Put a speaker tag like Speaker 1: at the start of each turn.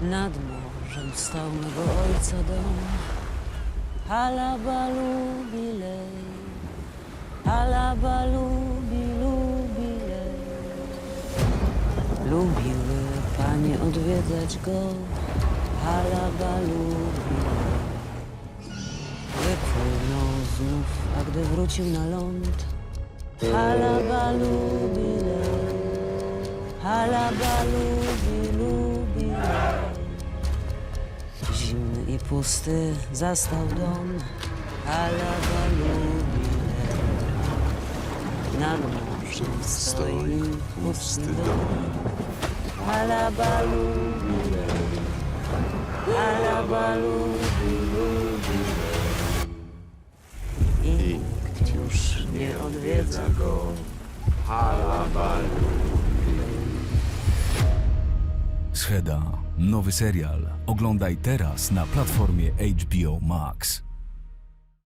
Speaker 1: Nad morzem stał mego ojca dom. Halabalubilej, halabalubilubilej. Lubiły panie odwiedzać go. Halabalubilej. Wypłynął znów, a gdy wrócił na ląd. Halabalubilej, halabalubilubilej. I pusty zastał dom Halabalubilej Nad morzem stoi pusty dom. Halabalubilej Halabalubilej I nikt już nie odwiedza go
Speaker 2: Scheda. Nowy serial. Oglądaj teraz na platformie HBO Max.